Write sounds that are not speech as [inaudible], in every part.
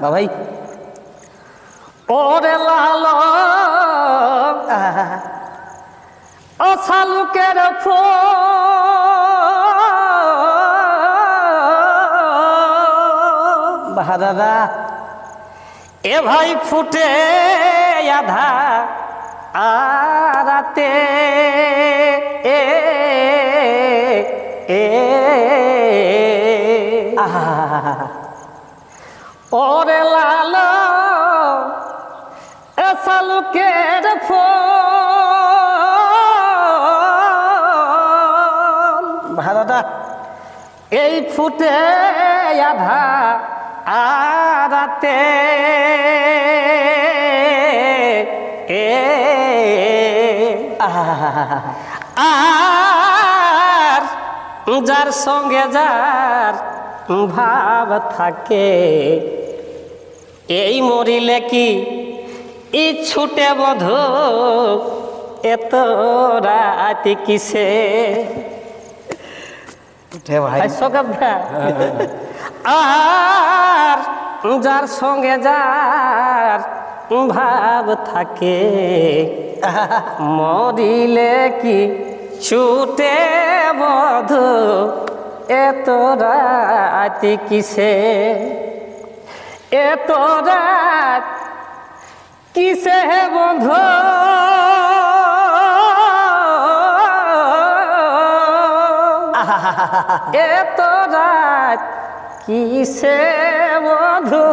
বাবাই। ওরে লাল। বাহা দাদা। এ ভাই ফুটে আধা আরাতে। এ এ। ওরে লাল, এ শালুকের ফুল। বাহা এই ফুটে আধা আরাতে এ আর যার সঙ্গে যার ভাব থাকে। এই মরিলে কি ই ছুটে বধু? এত রাতি কিসে? আর যার সঙ্গে যার ভাব থাকে মরিলে কি ছুটে বধু? এত রাতি কিসে? এত রাত কিসে বন্ধু? এত রাত কিসে বধু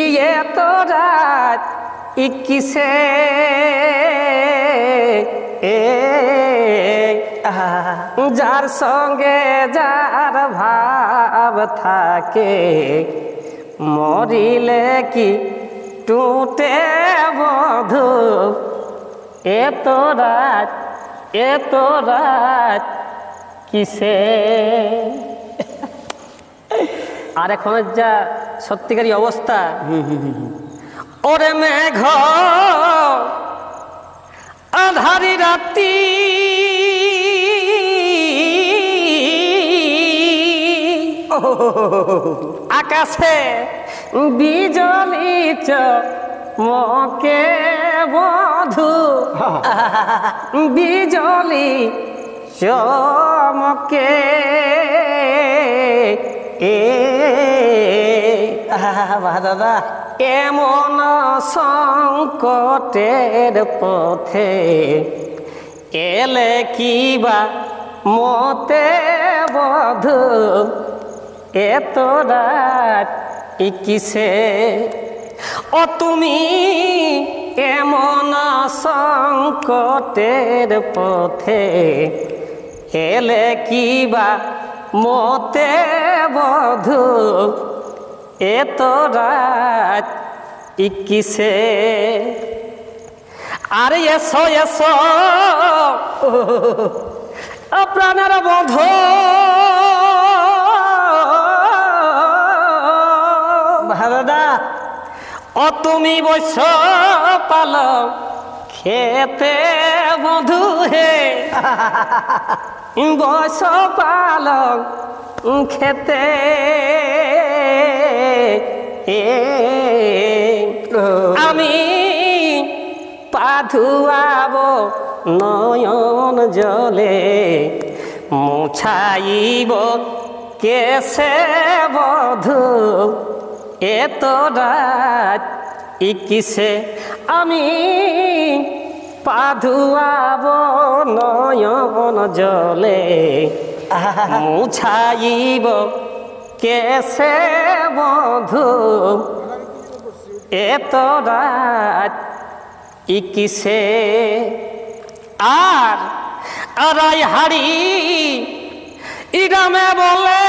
ই এত রাত ই কিসে? এ আহা যার সঙ্গে যার ভাব থাকে মরিলে কি টুটে বধু? এত রাত এত রাত কিসে? আর এখন যা সত্যিকারী অবস্থা ওরে মেঘ। আধারি রাতি আকাশে বিজলি মকে বধু। বিজলি চমকে এ। দাদা। এমন সংকটের পথে এলে কিবা মতে বধু? এত রাত কিসে? ও তুমি এমন সংকটের পথে এলে কিবা মতে বধু? এত রাত ই কিসে আরে এসো এসো। প্রাণের বন্ধু দাদা ও তুমি বৈশ পাল খেতে বধু হে। বৈশ পাল খেতে। আমি পাধুয়াব নয়ন জলে মুছাইব কেসে বধু। এত রাত ইকিসে আমি পাধুয়াব নয়ন জলে মুছাইব কেসে বধু এত রাত, ই কিসে? আর আড়াই হাড়ি, ইরামে বলে,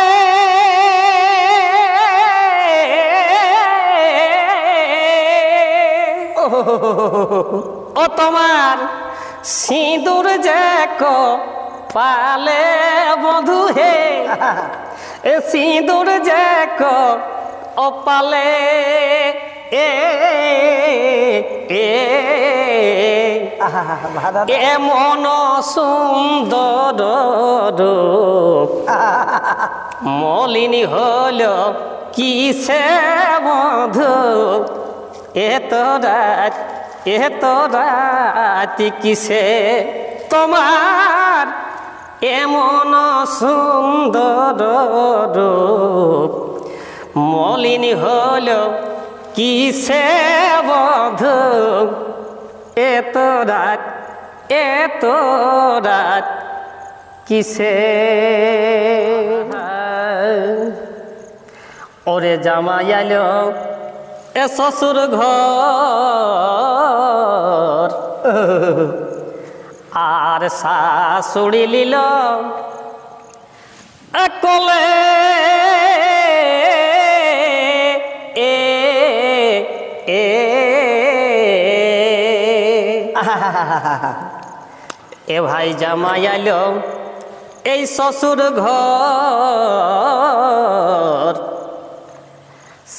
ও তোমার সিঁদুর যে পালে বধু হে। এ সিঁদুর যে অপালে, এ এমন সুন্দর মলিনী হল কিসে বধু এত রাত এত রাত কিসে তোমার এমন সুন্দর রূপ। মলিনী হল কিসে বধু? এত রাত এত রাত কিসে ওরে জামাই আলো, এ শ্বশুর ঘর। আর শাশুড়ি লিল কলে এ এ এ। ভাই জামাই আলো এই শ্বশুর ঘর।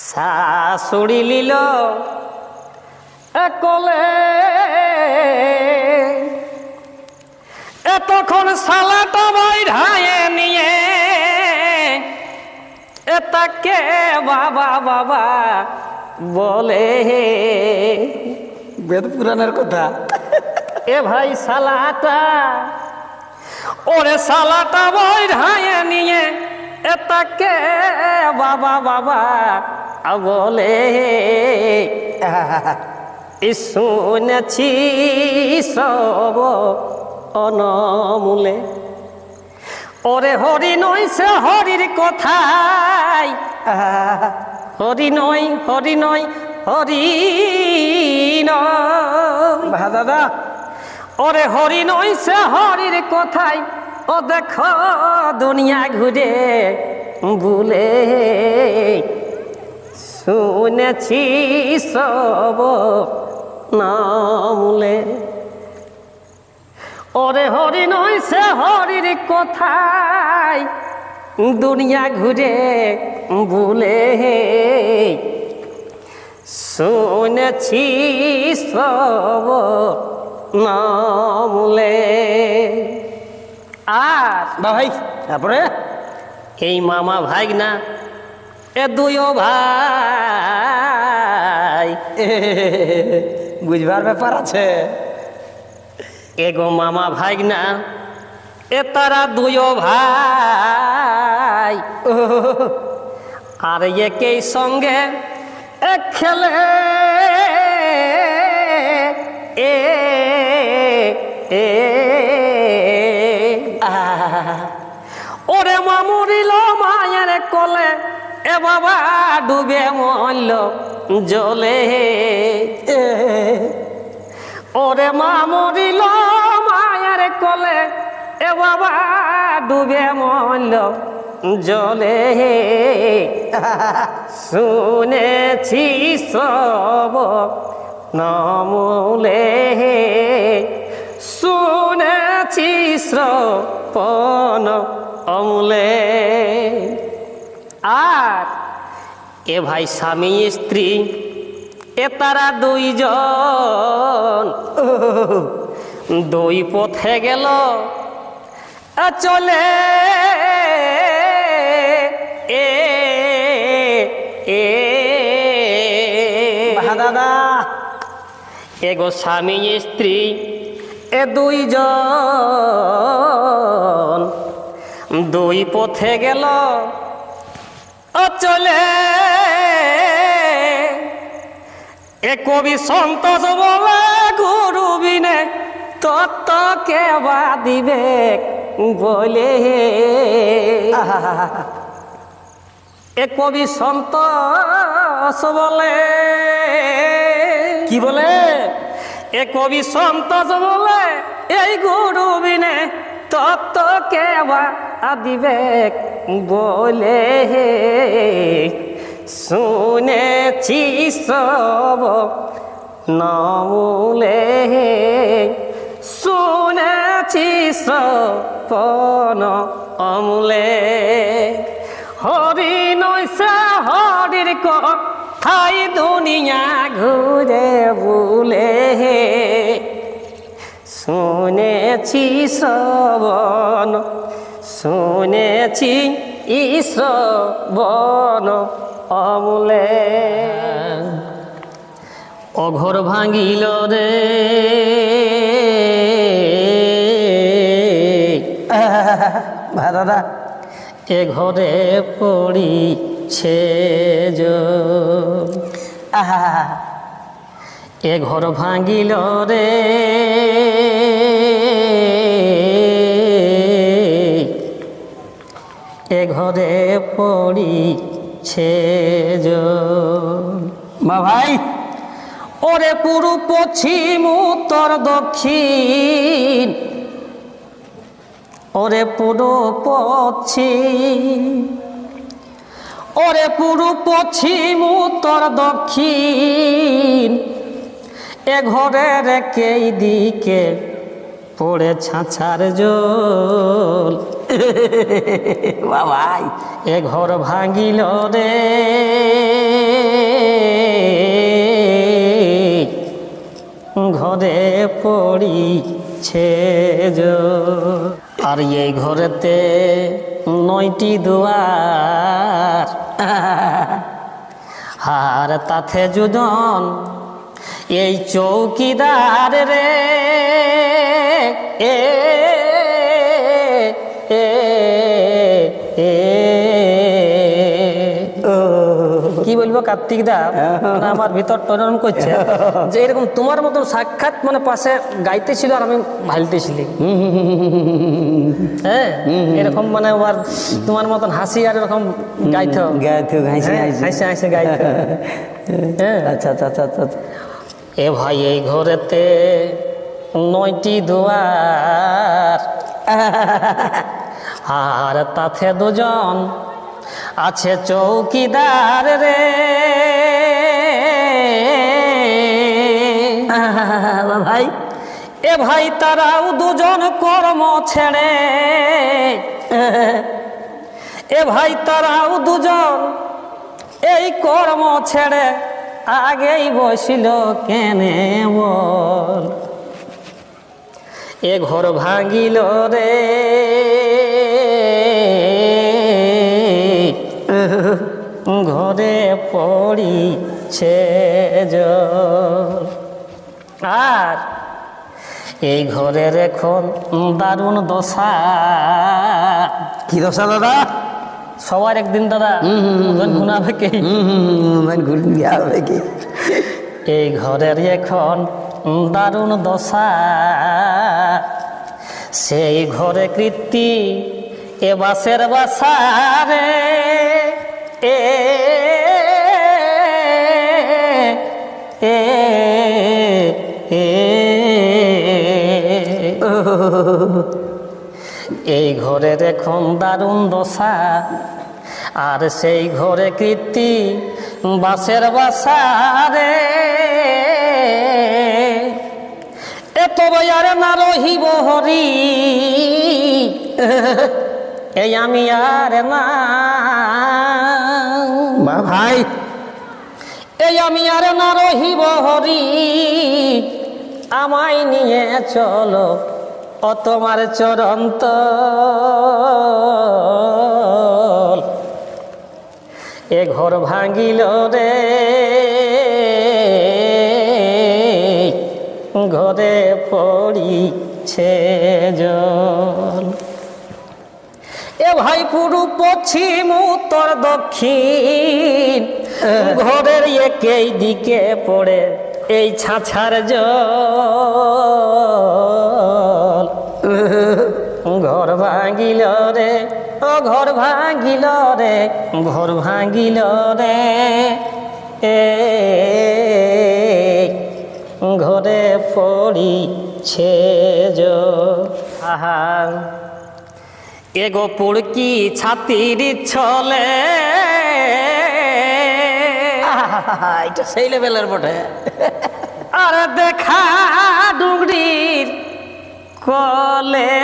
শাশুড়ি লিল কলে এ তখন সালাটা বাইরায়ে নিয়ে এ তাকে বাবা বাবা বলে বেদ পুরাণের কথা। এ ভাই সালাটা ওরে সালাটা বই ঢায়ে নিয়ে এ তাকে বাবা বাবা বলে শুনেছি সব অনমূলে। ওরে হরি নয় সে হরির কথাই। হরি নয় হরি নয় হরি নয় দাদা। ওরে হরি নয় সে হরির কথাই। ও দেখো দুনিয়া ঘুরে বুলে শুনেছি সব নামলে। ওরে হরি নয় সে হরির কোথায় দুনিয়া ঘুরে বুলে শুনেছি সব নামলে আর বা ভাই তারপরে এই মামা ভাই না এ দুইও ভাই বুঝবার ব্যাপার আছে এগো মামা ভাই না এ তারা দুইও ভাই। আর একই সঙ্গে খেলে এ এ ওরে মামুরিল মায়ের কলে এ বাবা ডুবে মরল জলে। এ, ওরে মামুরিল মায়ের কলে, এ বাবা ডুবে মরল জলে। শুনেছি সব নমূলে, শুনেছি শ্রপন অমূলে। আর এ ভাই স্বামী স্ত্রী এ তারা দুইজন। দুই পথে গেল। চলে। এ এ। দাদা। এগো স্বামী স্ত্রী এ দুইজন। দুই পথে গেল। চলে। এ কবি সন্তোষ বলে গুরু বিনে তত্ত্ব কে বা দিবে? বলে এ কবি সন্তোষ বলে কি বলে? এ কবি সন্তোষ বলে এই গুরু বিনে তত্ত্ব কেবা দিবে? বলে শুনেছি সব নমূলে। শুনেছি সপন অমূলে হরি নৈসা হরির কথাই দুনিয়া ঘুরে বুলে। শুনেছি সবন শুনেছি ইশ্রবণ অমূলে অঘর ভাঙিল রে। দাদা। এ ঘরে পড়িছে জল। আহা। এ ঘর ভাঙিল রে। এ ঘরে পড়িছে জল। মা ভাই। ওরে পুরু পশ্চিম, উত্তর, দক্ষিণ। ওরে পুরু পশ্চিম। ওরে পুরু পশ্চিম, উত্তর, দক্ষিণ। এ ঘরের কেই দিকে পড়ে ছাছার জল। [laughs] ভাই এ ঘর ভাঙিল রে। ঘরে পড়িছে। আর এই ঘরেতে নয়টি দুয়ার। আর তাতে দুজন এই চৌকিদার রে। এ এ কি বলব কার্তিক দা? মানে আমার ভিতর টনরম করছে। যে এরকম তোমার মতন সাক্ষাৎ মানে পাশে গাইতেছিল আর আমি ভালতেছিলি। হ্যাঁ? এরকম মানে আমার তোমার মতন হাসি আর এরকম গাইতো। গাইতে হ্যাঁ, হাসি হাসি গাইতো। হ্যাঁ। আচ্ছা আচ্ছা আচ্ছা আচ্ছা আচ্ছা। এ ভাই এই ঘরেতে নয়টি দুয়ার। [laughs] আর তাতে দুজন আছে চৌকিদার রে। ভাই, এ ভাই তারাও দুজন কর্ম ছেড়ে। এ ভাই তারাও দুজন এই কর্ম ছেড়ে আগেই বসিল কেনে বল। এ ঘর ভাঙিল রে। ঘরে পড়িছে জল আর এই ঘরের এখন দারুণ দশা। কি দশা দাদা? সবার একদিন দাদা ওজন ঘুনাবে কে? মানে ঘুরে দিয়া কি? এই ঘরের এখন দারুণ দশা। সেই ঘরে কৃত্তি এ বাসের বাসা রে এ এই ঘরের এখন দারুণ দশা, আর সেই ঘরে কীর্তি বাসের বাসা রে। এত বয়ার না রহিব হরি, এই আমি আর না। ভাই। এই আমি আর না রহিব হরি, আমায় নিয়ে চলো ও তোমার চরন্ত এ ঘর ভাঙিল রে, ঘরে পড়িছে জল। এ ভাই পুরু পশ্চিম, উত্তর, দক্ষিণ। ঘরের একই দিকে পড়ে এই ছাছার জল। ঘর ভাঙিল রে, ও ঘর ভাঙিল রে, ঘর ভাঙিল রে। এ ঘরে পড়িছে আহা এগো পুড়কি ছাতির ছলে? এটা সেই লেভেলের বটে। আর দেখা ডুংরির কলে।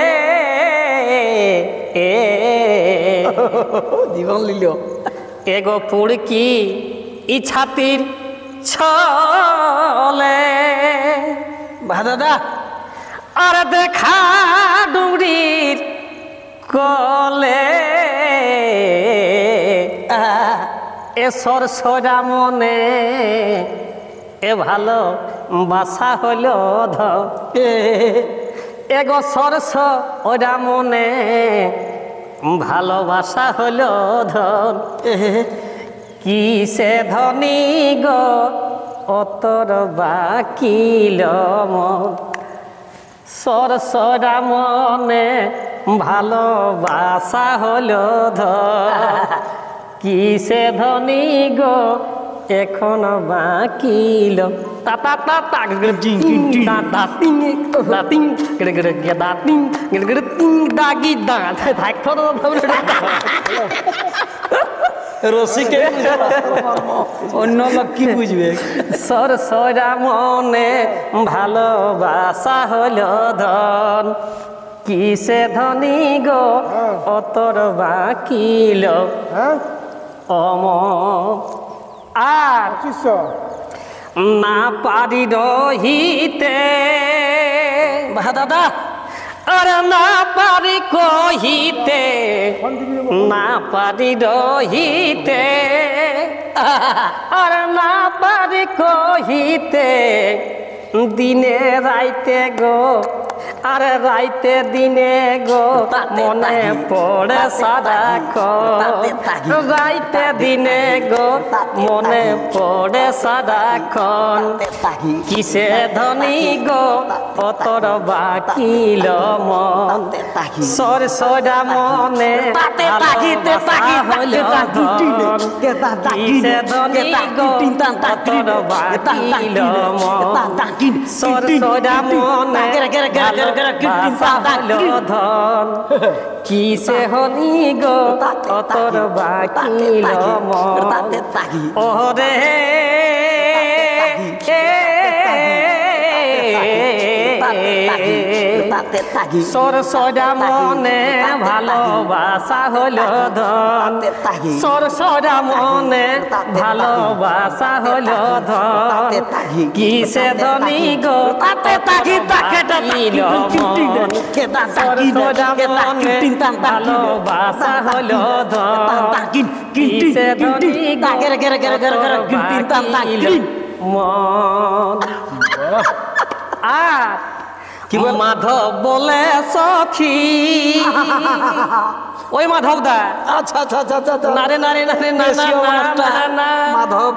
এ জীবন লিল। এগো পুড়কি ই ছাতির ছলে? বা দাদা। আর দেখা ডুংরির কলে এ সরসরা মনে, এ ভালো বাসা হলো ধ এগো সরস ওরা মনে ভালোবাসা হলো ধন কিসে ধনী গো, অতর বাকিল মন সরসরা মনে ভালোবাসা হলো ধন কিসে ধনী গো এখন বাকিল তা তা তা তা গড় জিং তা তা তিং তা তিং গড় গড় গে দা তিং গড় গড় তিং দা দা থাক থর রসিকে অন্য লোক কি বুঝবে সর সরা মনে ভালোবাসা হলো ধন কিসে ধনী গো? অতর বাকিল অম। আর কিস? না পারি রহিতে। দাদা। আরে না পারি কহিতে। না পারি রহিতে। আর না পারি কহিতে। দিনে রাইতে গো আর রাইতে দিনে গো মনে পড়ে সারা রাইতে দিনে গো মনে পড়ে সারাক্ষণ কিসে ধনী গো অতর বাকিল মন। সর সরা মনে। কিসে ধনী গো অতর বাকিল মন। সর সরা মনে হলো ধন কিসে হনি গো অতর বাকিল মন ওরে সরসরা মনে ভালোবাসা হলো ধন সরসরা মনে ভালোবাসা হলো ধন কিসে ধনী গো তাতে তাকি তাকে ডাকিল মন সরসরা মনে ভালোবাসা হলো ধন কিসে ধনী গো বাকিল মন আর কি মাধব বলে সখী। [laughs] ওই মাধব দা। আচ্ছা আচ্ছা আচ্ছা আচ্ছা নারে নারে নারে না না দেশীয় না মাস্টার। না না মাধব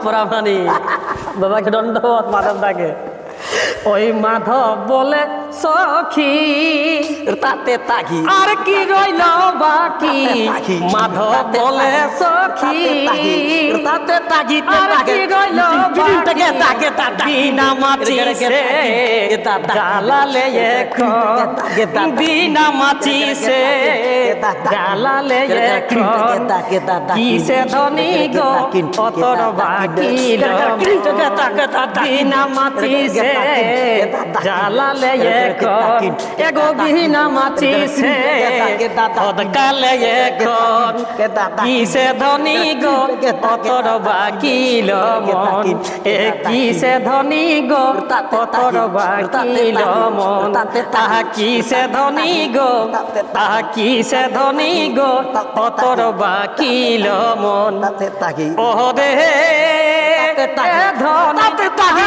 পুরা মানে [laughs] দাদাকে দণ্ডবত মাধব দাকে। ওই মাধব বলে সখী তাতে তাকি আর কি রইল বাকি তাকি। মাধব বলে সখী তাতে তাকি আর কি রইল বাকি বিনা মাচিসে জ্বালালে এখন বিনা মাচিসে জ্বালালে এখন কিসে ধনী গো অতর বাকিল বিনা মাচিসে জ্বালালে এখন এগো বিনা মাচিসে অদকালে এখন কিসে ধনী গো? অতর বাকিল মন এ কিসে ধনী গো? অতর বাকিল মন তাহা কিসে ধনী গো? তাহা। কিসে ধনী গো? অতর বাকিল মন তাকি ওরে ধনী তাহা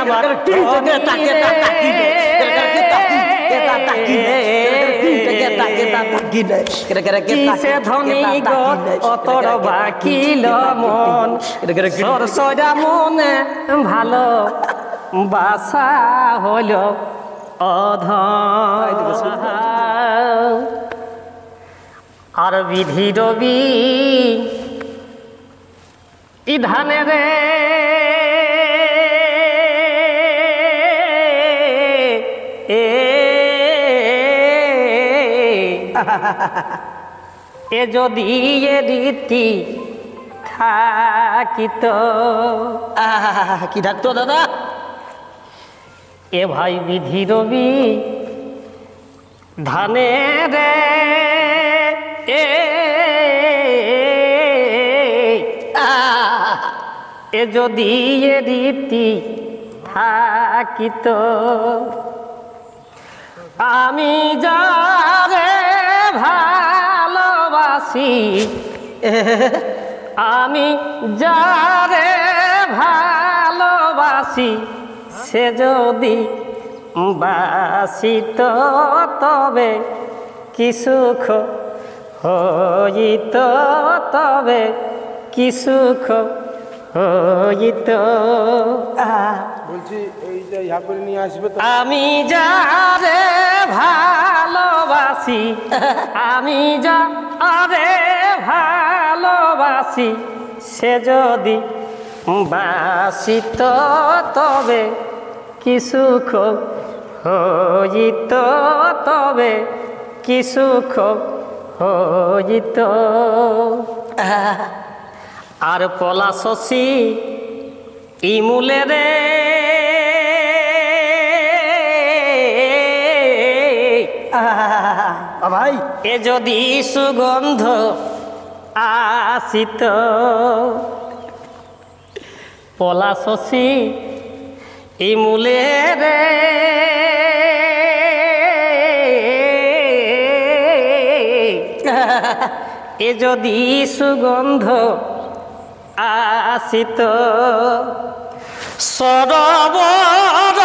আমার কিসে ধনী মন। ভালো বাসা হলো অধ আর বিধি রবি ইধানে রে। এ যদি এ রীতি থাকিত। কি ডাক্তার দাদা? এ ভাই বিধি রবি ধানে রে। এ এ যদি এ রীতি থাকিত। আমি যারে ভালো বাসি আমি যারে ভালোবাসি, সে যদি বাসিত, তবে কি সুখ হইত? তবে কি সুখ হইত? বলছি আমি যারে ভালোবাসি, আমি যারে ভালোবাসি, সে যদি বাসিত তবে কি সুখ হইত তবে কি সুখ হইত। আর পলা শশী ইমুলে রে ভাই। এ যদি সুগন্ধ আসিত পলা শশী ইমুলে রে। [laughs] এ যদি সুগন্ধ আসিত সরবর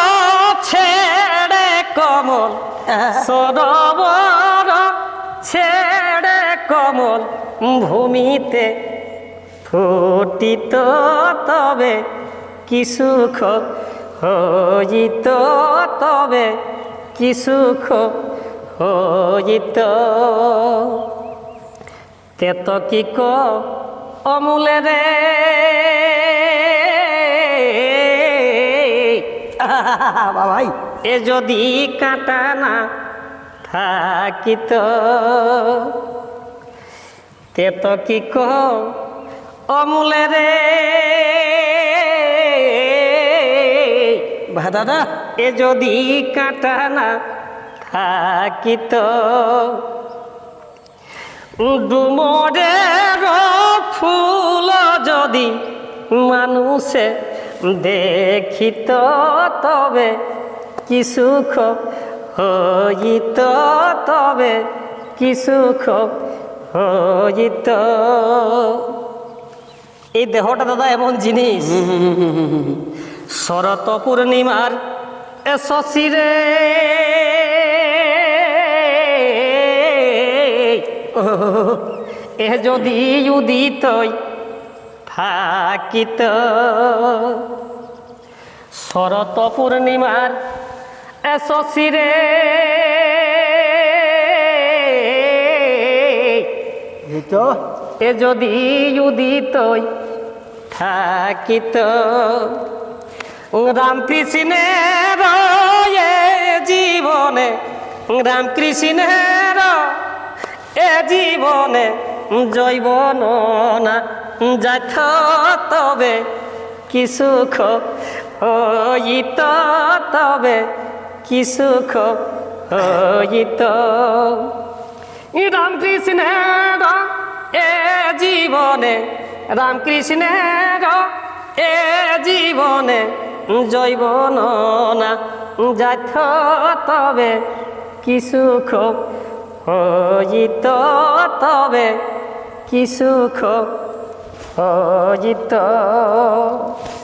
ছেড়ে কমল [laughs] সরবর ভূমিতে ফুটিত তবে কি সুখ হইত? তবে কি সুখ হইত? তেত কি ক অমূলে রে? ভাই এ যদি কাটা না থাকিত তো কি ক অমূলে রে। দাদা। এ যদি কাটা না থাকিত ডুমরের ফুল যদি মানুষে দেখিত, তবে কি সুখ হইত? তবে কি সুখ এই দেহটা দাদা এমন জিনিস। শরত পূর্ণিমার এ শশীরে এ যদি উদিত থাকিত। শরত পূর্ণিমার এ এ যদি উদিত থাকিত রামকৃষ্ণের এ জীবনে, রামকৃষ্ণের এ জীবনে জৈবন না যাথ তবে কি সুখ হইত, তবে কি সুখ হইত? রামকৃষ্ণের এ জীবনে, রামকৃষ্ণের এ জীবনে জৈবন না যাথ তবে কি সুখ হইত তবে কি সুখ হইত।